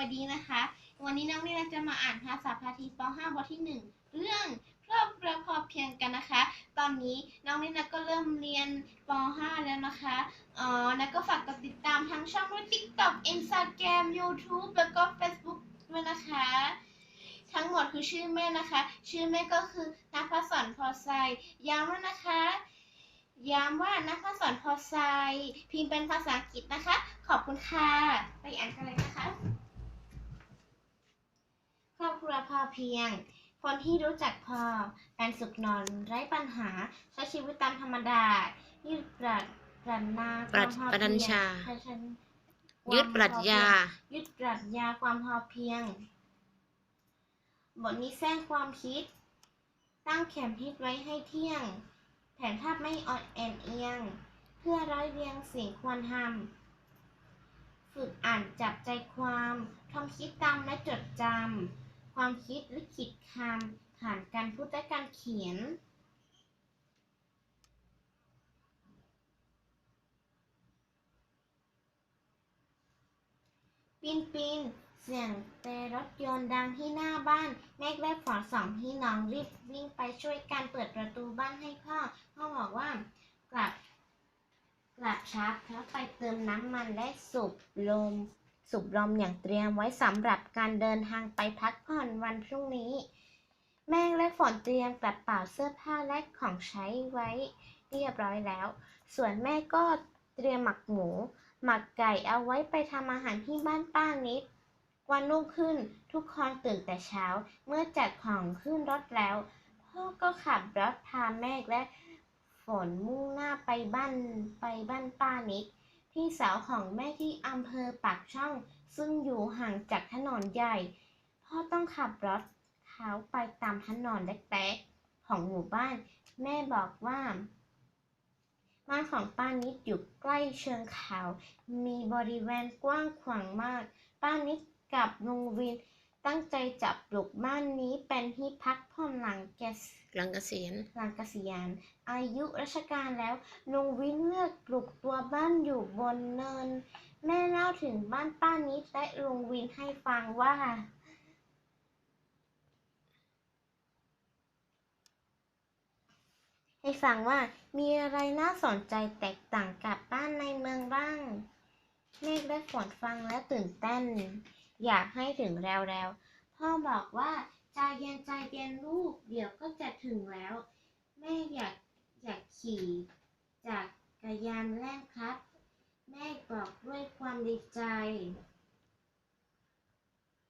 วัสดีนะคะ วันนี้น้องนี่นาจะมาอ่านภาษาพาทีป .5 บทที่ 1 เรื่องครอบครัวพอเพียงกันนะคะ ตอนนี้น้องนี่นาก็เริ่มเรียนป .5 แล้วนะคะอ๋อแล้วก็ฝากกดติดตามทั้งช่องด้วย TikTok Instagram YouTube แล้วก็ Facebook ด้วยนะคะ ทั้งหมดคือชื่อแม่นะคะ ชื่อแม่ก็คือนภสอนพอไซย้ำว่านะคะย้ำว่านภสอนพอไซพิมพ์เป็นภาษาอังกฤษนะคะ ขอบคุณค่ะ ไปอ่านกันเลยนะคะ ครอบครัวพอเพียง คนที่รู้จักพอการสุขนอนไร้ปัญหาใช้ชีวิตตามธรรมดา ยืดปรัดปรันนาปรัชความพอปรัญเพียงชาประชันยึดปรัชญา ยึดปรัชญาความพอเพียง บทนี้แทรกความคิด ตั้งเข็มทิศไว้ให้เที่ยง แผนภาพไม่อ่อนแอนเอียง เพื่อร้อยเรียงสิ่งควรทำ ฝึกอ่านจับใจความท่องคิดตามและจดจำ ความคิดลิขิตคำผ่านการพูดและการเขียน ปินปินเสียงแต่รถยนต์ดังที่หน้าบ้าน แม่และฝอสองพี่น้องรีบวิ่งไปช่วยการเปิดประตูบ้านให้พ่อ พ่อบอกว่ากลับกลับชาร์จแล้วไปเติมน้ำมันและสูบลม สูบลมอย่างเตรียมไว้สำหรับการเดินทางไปพักผ่อนวันพรุ่งนี้ แม่และฝนเตรียมกระเป๋าเสื้อผ้าและของใช้ไว้เรียบร้อยแล้ว ส่วนแม่ก็เตรียมหมักหมู หมักไก่เอาไว้ไปทำอาหารที่บ้านป้านิด วันรุ่งขึ้นทุกคนตื่นแต่เช้า เมื่อจัดของขึ้นรถแล้ว พ่อก็ขับรถพาแม่และฝนมุ่งหน้าไปบ้านไปบ้านป้านิด พี่สาวของแม่ที่อำเภอปากช่อง ซึ่งอยู่ห่างจากถนนใหญ่ พ่อต้องขับรถเท้าไปตามถนนเล็กๆของหมู่บ้าน แม่บอกว่าบ้านของป้านิดอยู่ใกล้เชิงเขา มีบริเวณกว้างขวางมาก ป้านิดกับลุงวิน ตั้งใจจับปลูกบ้านนี้เป็นที่พักผ่อนหลังแกษหลังเกษียณหลังเกษียณ อายุราชการแล้วลุงวินเลือกปลูกตัวบ้านอยู่บนเนิน แม่เล่าถึงบ้านป้านิดและลุงวินให้ฟังว่า ให้ฟังว่ามีอะไรน่าสนใจแตกต่างกับบ้านในเมืองบ้าง เมฆและฝนฟังแล้วตื่นเต้น อยากให้ถึงแล้วๆ พ่อบอกว่าใจเย็นใจเย็นลูก เดี๋ยวก็จะถึงแล้ว แม่อยากอยากขี่จากกรยานแล่นครับ แม่บอกด้วยความดีใจ